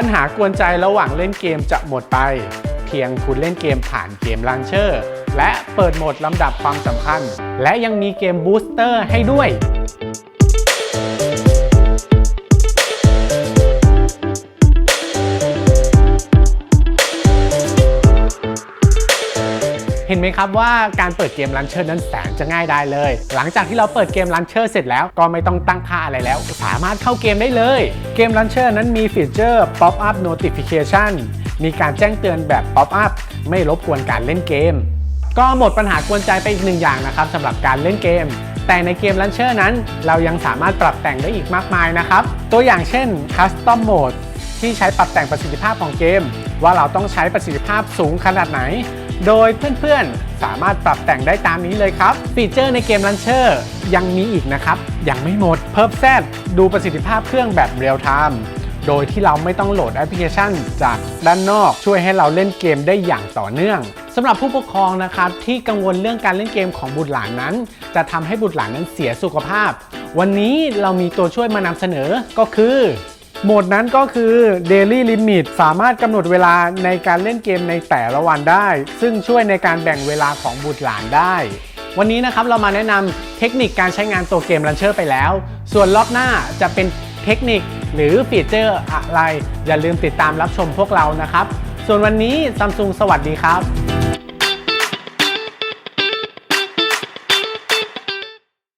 ปัญหากวนใจระหว่างเล่นเกมจะหมดไป เพียงคุณเล่นเกมผ่านเกมลันเชอร์ และเปิดโหมดลำดับความสำคัญ และยังมีเกมบูสเตอร์ให้ด้วย เห็นไหมครับว่าการเปิดเกมลันเชอร์นั้นแสนจะง่ายได้เลย หลังจากที่เราเปิดเกมลันเชอร์เสร็จแล้วก็ไม่ต้องตั้งค่าอะไรแล้ว สามารถเข้าเกมได้เลย เกมลันเชอร์นั้นมีฟีเจอร์ Pop Up Notification มีการแจ้งเตือนแบบ Pop Up ไม่รบกวนการเล่นเกม ก็หมดปัญหากวนใจไปอีกหนึ่งอย่างนะครับสำหรับการเล่นเกมแต่ในเกมลันเชอร์นั้น เรายังสามารถปรับแต่งได้อีกมากมายนะครับ ตัวอย่างเช่น Custom Mode ที่ใช้ปรับแต่งประสิทธิภาพของเกม ว่าเราต้องใช้ประสิทธิภาพสูงขนาดไหน โดยเพื่อนๆ สามารถปรับแต่งได้ตามนี้เลยครับ ฟีเจอร์ในเกมลันเชอร์ยังมีอีกนะครับ ยังไม่หมด เพิ่มแซดดูประสิทธิภาพเครื่องแบบเรียลไทม์โดยที่เราไม่ต้องโหลดแอปพลิเคชันจากด้านนอก ช่วยให้เราเล่นเกมได้อย่างต่อเนื่องสำหรับผู้ปกครองนะครับที่กังวลเรื่องการเล่นเกมของบุตรหลานนั้น จะทำให้บุตรหลานนั้นเสียสุขภาพ วันนี้เรามีตัวช่วยมานำเสนอก็คือ โหมดนั้นก็คือ Daily Limit สามารถกำหนดเวลาในการเล่นเกมในแต่ละวันได้ ซึ่งช่วยในการแบ่งเวลาของบุตรหลานได้ วันนี้นะครับเรามาแนะนำเทคนิคการใช้งานตัวเกม Launcher ไปแล้ว ส่วนรอบหน้าจะเป็นเทคนิคหรือฟีเจอร์อะไร อย่าลืมติดตามรับชมพวกเรานะครับ ส่วนวันนี้ Samsung สวัสดีครับ